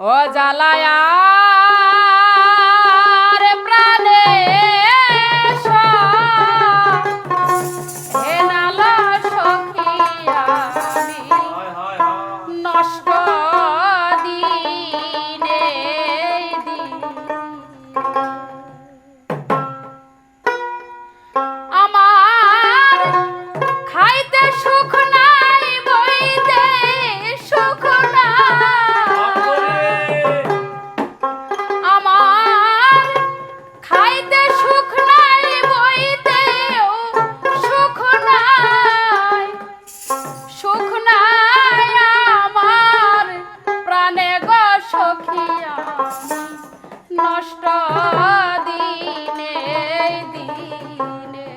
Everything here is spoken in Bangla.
ও জ্বালায়া সখিয়া নষ্ট দিনে দিনে